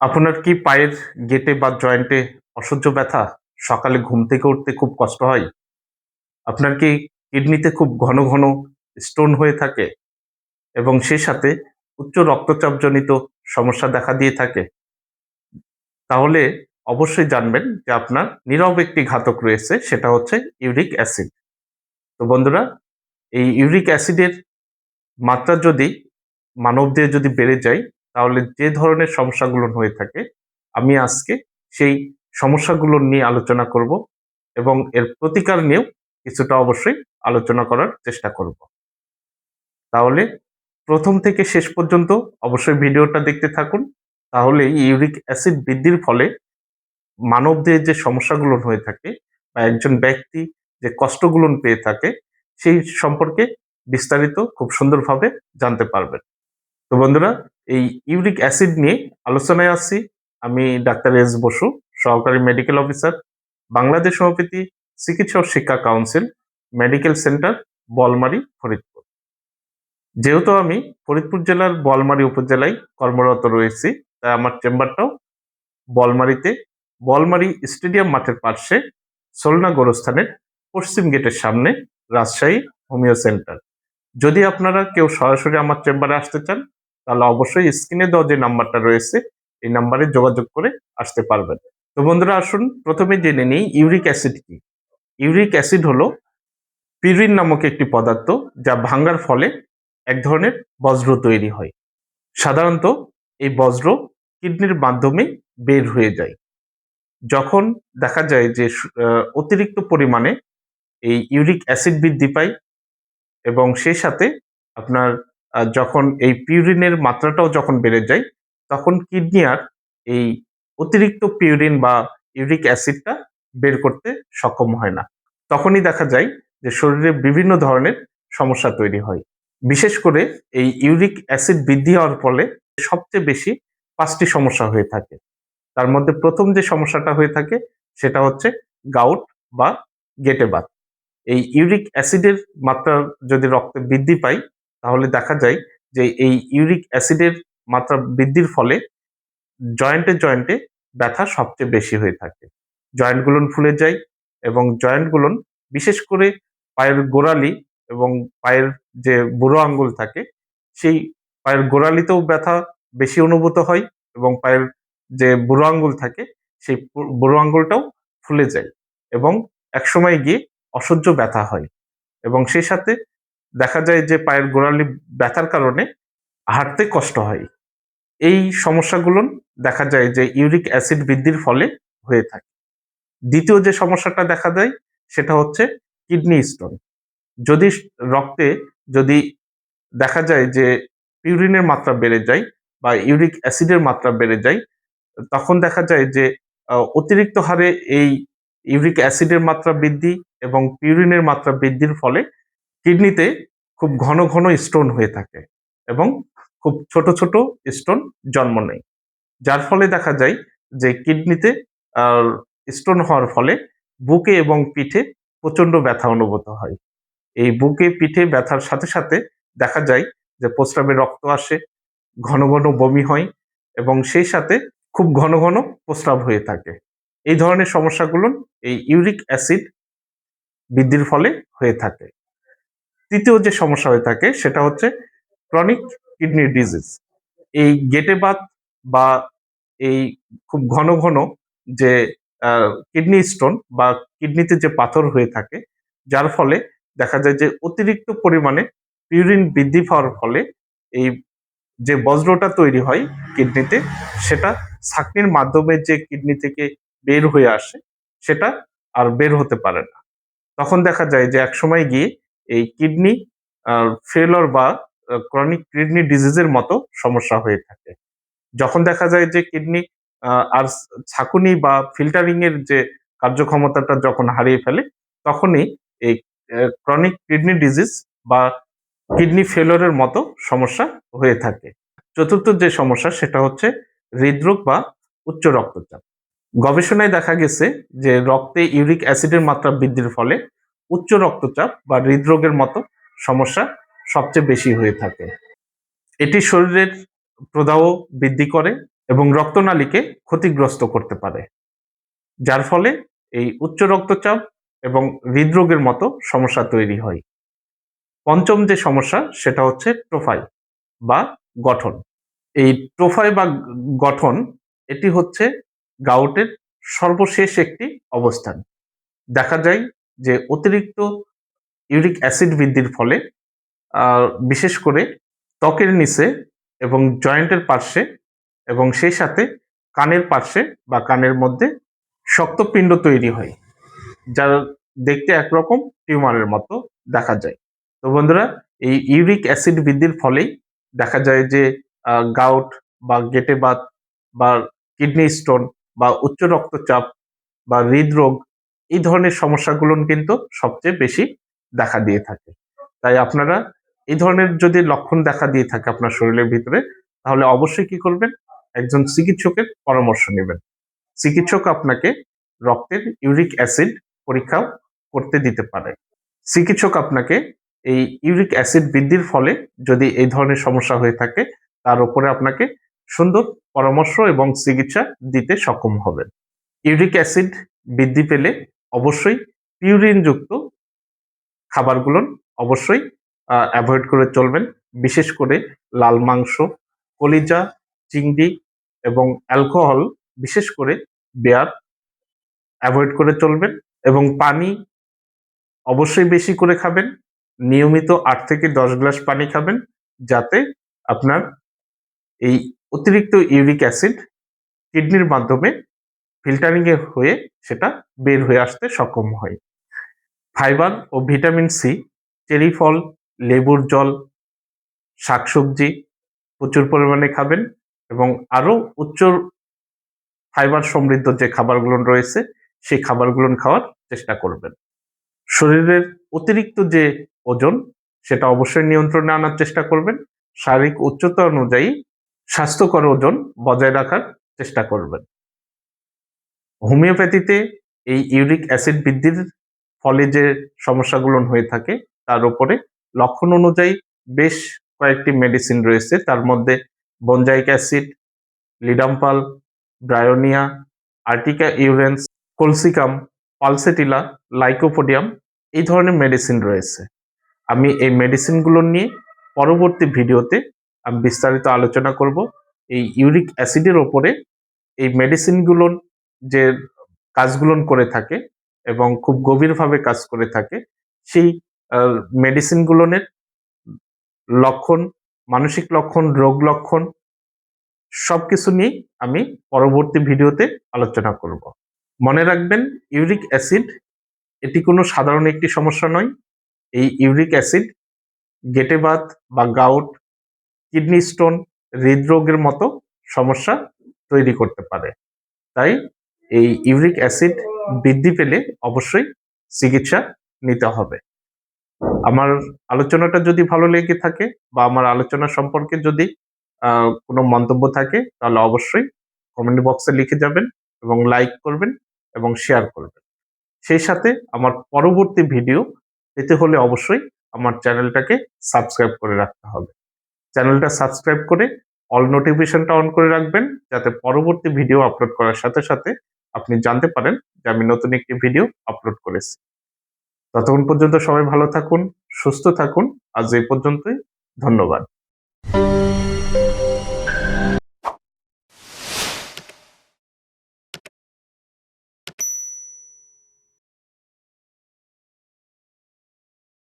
আপনার কি পায়ের গেটে বা জয়েন্টে অসহ্য ব্যথা? সকালে ঘুম থেকে উঠতে খুব কষ্ট হয়। আপনার কি কিডনিতে খুব ঘন ঘন স্টোন হয়ে থাকে? এবং সেই সাথে উচ্চ রক্তচাপজনিত সমস্যা দেখা দিয়ে থাকে। তাহলে অবশ্যই জানবেন যে আপনার নীরব একটি ঘাতক রয়েছে, সেটা হচ্ছে ইউরিক অ্যাসিড। তো বন্ধুরা, এই ইউরিক অ্যাসিডের মাত্রা যদি মানবদেহে যদি বেড়ে যায় তাহলে যে ধরনের সমস্যাগুলো হয়ে থাকে, আমি আজকে সেই সমস্যাগুলো নিয়ে আলোচনা করব এবং এর প্রতিকার নিয়েও কিছুটা অবশ্যই আলোচনা করার চেষ্টা করব। তাহলে প্রথম থেকে শেষ পর্যন্ত অবশ্যই ভিডিওটা দেখতে থাকুন। তাহলে ইউরিক অ্যাসিড বৃদ্ধির ফলে মানবদের যে সমস্যাগুলো হয়ে থাকে বা একজন ব্যক্তি যে কষ্টগুলো পেয়ে থাকে, সেই সম্পর্কে বিস্তারিত খুব সুন্দরভাবে জানতে পারবেন। তো বন্ধুরা এই ইউরিক অ্যাসিড নিয়ে আলোচনায় আসছি আমি ডাক্তার এস বসু, সহকারী মেডিকেল অফিসার, বাংলাদেশ হোমিওপ্যাথি চিকিৎসক শিক্ষা council, medical centre, Balmari, Faridpur. যেহেতু আমি ফরিদপুর জেলার বলমারি উপজেলায় কর্মরত রয়েছি, তাই আমার চেম্বারটাও বলমারিতে। বলমারি স্টেডিয়াম মাঠের পাশে সোলনা গোরস্থানের পশ্চিম গেটের সামনে রাজশাহী হোমিও সেন্টার। যদি আপনারা কেউ সরাসরি আমার চেম্বারে আসতে চান তাহলে অবশ্যই স্ক্রিনে দেওয়া যে নাম্বারটা রয়েছে, এই নাম্বারে যোগাযোগ করে আসতে পারবেন। তো বন্ধুরা, আসুন, প্রথমে জেনে নিই ইউরিক অ্যাসিড কি? ইউরিক অ্যাসিড হলো পিরিন নামক একটি পদার্থ, যা ভাঙ্গার ফলে এক ধরনের বজ্র তৈরি হয়। সাধারণত এই বজ্র কিডনির মাধ্যমে বের হয়ে যায়। যখন দেখা যায় যে অতিরিক্ত পরিমাণে এই ইউরিক অ্যাসিড বৃদ্ধি পায় এবং সেই সাথে আপনার যখন এই পিউরিনের মাত্রাটাও যখন বেড়ে যায়, তখন কিডনি আর এই অতিরিক্ত পিউরিন বা ইউরিক অ্যাসিডটা বের করতে সক্ষম হয় না। তখনই দেখা যায় যে শরীরে বিভিন্ন ধরনের সমস্যা তৈরি হয়। বিশেষ করে এই ইউরিক অ্যাসিড বৃদ্ধি হওয়ার ফলে সবচেয়ে বেশি পাঁচটি সমস্যা হয়ে থাকে। তার মধ্যে প্রথম যে সমস্যাটা হয়ে থাকে, সেটা হচ্ছে গাউট বা গেটে বাত এই ইউরিক অ্যাসিডের মাত্রা যদি রক্তে বৃদ্ধি পায় তাহলে দেখা যায় যে এই ইউরিক অ্যাসিডের মাত্রা বৃদ্ধির ফলে জয়েন্টে জয়েন্টে ব্যথা সবচেয়ে বেশি হয়ে থাকে। জয়েন্টগুলো ফুলে যায় এবং জয়েন্টগুলো বিশেষ করে পায়ের গোড়ালি এবং পায়ের যে বুড়ো আঙ্গুল থাকে, সেই পায়ের গোড়ালিতেও ব্যথা বেশি অনুভূত হয় এবং পায়ের যে বুড়ো আঙ্গুল থাকে, সেই বুড়ো আঙ্গুলটাও ফুলে যায় এবং একসময় গিয়ে অসহ্য ব্যথা হয় এবং সেই সাথে দেখা যায় যে পায়ের গোড়ালি ব্যথার কারণে হাঁটতে কষ্ট হয়। এই সমস্যাগুলো দেখা যায় যে ইউরিক অ্যাসিড বৃদ্ধির ফলে হয়ে থাকে। দ্বিতীয় যে সমস্যাটা দেখা যায়, সেটা হচ্ছে কিডনি স্টোন। যদি রক্তে যদি দেখা যায় যে পিউরিনের মাত্রা বেড়ে যায় বা ইউরিক অ্যাসিডের মাত্রা বেড়ে যায়, তখন দেখা যায় যে অতিরিক্ত হারে এই ইউরিক অ্যাসিডের মাত্রা বৃদ্ধি এবং পিউরিনের মাত্রা বৃদ্ধির ফলে কিডনিতে খুব ঘন ঘন স্টোন হয়ে থাকে এবং খুব ছোট ছোট স্টোন জন্ম নেয়। যার ফলে দেখা যায় যে কিডনিতে স্টোন হওয়ার ফলে বুকে এবং পিঠে প্রচণ্ড ব্যথা অনুভূত হয়। এই বুকে, পিঠে ব্যথার সাথে সাথে দেখা যায় যে প্রস্রাবে রক্ত আসে, ঘন ঘন বমি হয় এবং সেই সাথে খুব ঘন ঘন প্রস্রাব হয়ে থাকে। এই ধরনের সমস্যাগুলো এই ইউরিক অ্যাসিড বৃদ্ধির ফলে হয়ে থাকে। তৃতীয় যে সমস্যা হয়ে থাকে সেটা হচ্ছে ক্রনিক কিডনি ডিজিজ এই গেটে বাত বা এই খুব ঘন ঘন যে কিডনি স্টোন বা কিডনিতে যে পাথর হয়ে থাকে, যার ফলে দেখা যায় যে অতিরিক্ত পরিমাণে পিউরিন বৃদ্ধি পাওয়ার ফলে এই যে বজ্রটা তৈরি হয় কিডনিতে সেটা ছাকনির মাধ্যমে যে কিডনি থেকে বের হয়ে আসে, সেটা আর বের হতে পারে না। তখন দেখা যায় যে একসময় গিয়ে এই কিডনি ফেলর বা ক্রনিক কিডনি ডিজিজের মতো সমস্যা হয়ে থাকে। যখন দেখা যায় যে কিডনি আর ছাকুনি বা ফিল্টারিং এর যে কার্যক্ষমতাটা যখন হারিয়ে ফেলে, তখনই এই ক্রনিক কিডনি ডিজিজ বা কিডনি ফেলরের মতো সমস্যা হয়ে থাকে। চতুর্থ যে সমস্যা, সেটা হচ্ছে হৃদরোগ বা উচ্চ রক্তচাপ। গবেষণায় দেখা গেছে যে রক্তে ইউরিক অ্যাসিডের মাত্রা বৃদ্ধির ফলে উচ্চ রক্তচাপ বা হৃদরোগের মতো সমস্যা সবচেয়ে বেশি হয়ে থাকে। এটি শরীরের প্রদাহ বৃদ্ধি করে এবং রক্তনালীকে ক্ষতিগ্রস্ত করতে পারে। যার ফলে এই উচ্চ রক্তচাপ এবং হৃদরোগের মতো সমস্যা তৈরি হয়। পঞ্চম যে সমস্যা, সেটা হচ্ছে টোফাই বা গঠন। এই টোফাই বা গঠন, এটি হচ্ছে গাউটের সর্বশেষ একটি অবস্থান। দেখা যায় যে অতিরিক্ত ইউরিক অ্যাসিড বৃদ্ধির ফলে বিশেষ করে ত্বকের নিচে এবং জয়েন্টের পার্শ্বে এবং সেই সাথে কানের পার্শ্বে বা কানের মধ্যে শক্ত পিণ্ড তৈরি হয়, যার দেখতে একরকম টিউমারের মতো দেখা যায়। তো বন্ধুরা, এই ইউরিক অ্যাসিড বৃদ্ধির ফলেই দেখা যায় যে গাউট বা গেটে বাত বা কিডনি স্টোন বা উচ্চ রক্তচাপ বা হৃদরোগ এই ধরনের সমস্যাগুলো কিন্তু সবচেয়ে বেশি দেখা দিয়ে থাকে। তাই আপনারা এই ধরনের যদি লক্ষণ দেখা দিয়ে থাকে আপনার শরীরের ভিতরে, তাহলে অবশ্যই কি করবেন? একজন চিকিৎসকের পরামর্শ নেবেন। চিকিৎসক আপনাকে রক্তের ইউরিক অ্যাসিড পরীক্ষা করতে দিতে পারে। চিকিৎসক আপনাকে এই ইউরিক অ্যাসিড বৃদ্ধির ফলে যদি এই ধরনের সমস্যা হয়ে থাকে, তার উপরে আপনাকে সুন্দর পরামর্শ এবং চিকিৎসা দিতে সক্ষম হবেন। ইউরিক অ্যাসিড বৃদ্ধি পেলে অবশ্যই পিউরিনযুক্ত খাবারগুলো অবশ্যই অ্যাভয়েড করে চলবেন। বিশেষ করে লাল মাংস, কলিজা, চিংড়ি এবং অ্যালকোহল, বিশেষ করে বেয়ার অ্যাভয়েড করে চলবেন এবং পানি অবশ্যই বেশি করে খাবেন। নিয়মিত আট থেকে দশ গ্লাস পানি খাবেন যাতে আপনার এই অতিরিক্ত ইউরিক অ্যাসিড কিডনির মাধ্যমে ফিল্টারিং এ হয়ে সেটা বের হয়ে আসতে সক্ষম হয়। ফাইবার ও ভিটামিন সি চেরি ফল লেবুর জল, শাকসবজি প্রচুর পরিমাণে খাবেন এবং আরও উচ্চ ফাইবার সমৃদ্ধ যে খাবারগুলো রয়েছে, সেই খাবারগুলো খাওয়ার চেষ্টা করবেন। শরীরের অতিরিক্ত যে ওজন, সেটা অবশ্যই নিয়ন্ত্রণে আনার চেষ্টা করবেন। শারীরিক উচ্চতা অনুযায়ী স্বাস্থ্যকর ওজন বজায় রাখার চেষ্টা করবেন। হোমিওপ্যাথিতে এই ইউরিক অ্যাসিড বৃদ্ধির ফলে যে সমস্যাগুলো হয়ে থাকে, তার উপরে লক্ষণ অনুযায়ী বেশ কয়েকটি মেডিসিন রয়েছে। তার মধ্যে benzoic acid, ledum pal, bryonia, urtica urens, colchicum, pulsatilla, lycopodium এই ধরনের মেডিসিন রয়েছে। আমি এই মেডিসিনগুলো নিয়ে পরবর্তী ভিডিওতে আমি বিস্তারিত আলোচনা করব। এই ইউরিক অ্যাসিডের ওপরে এই মেডিসিনগুলোর যে কাজগুলো করে থাকে এবং খুব গভীরভাবে কাজ করে থাকে, সেই মেডিসিনগুলোনের লক্ষণ, মানসিক লক্ষণ, রোগ লক্ষণ সব কিছু নিয়ে আমি পরবর্তী ভিডিওতে আলোচনা করব। মনে রাখবেন, ইউরিক অ্যাসিড এটি কোনো সাধারণ একটি সমস্যা নয়। এই ইউরিক অ্যাসিড গেটেবাত বা গাউট, কিডনি স্টোন, হৃদরোগের মতো সমস্যা তৈরি করতে পারে। তাই এই ইউরিক অ্যাসিড বৃদ্ধি পেলে অবশ্যই চিকিৎসা নিতে হবে। আমার আলোচনাটা যদি ভালো লেগে থাকে বা আমার আলোচনা সম্পর্কে যদি কোনো মন্তব্য থাকে, তাহলে অবশ্যই কমেন্ট বক্সে লিখে যাবেন এবং লাইক করবেন এবং শেয়ার করবেন। সেই সাথে আমার পরবর্তী ভিডিও পেতে হলে অবশ্যই আমার চ্যানেলটাকে সাবস্ক্রাইব করে রাখতে হবে। চ্যানেলটা সাবস্ক্রাইব করে অল নোটিফিকেশনটা অন করে রাখবেন, যাতে পরবর্তী ভিডিও আপলোড করার সাথে সাথে আপনি জানতে পারেন যে আমি নতুন একটি ভিডিও আপলোড করেছি। ততক্ষণ পর্যন্ত সবাই ভালো থাকুন, সুস্থ থাকুন। আজ এই পর্যন্তই, ধন্যবাদ।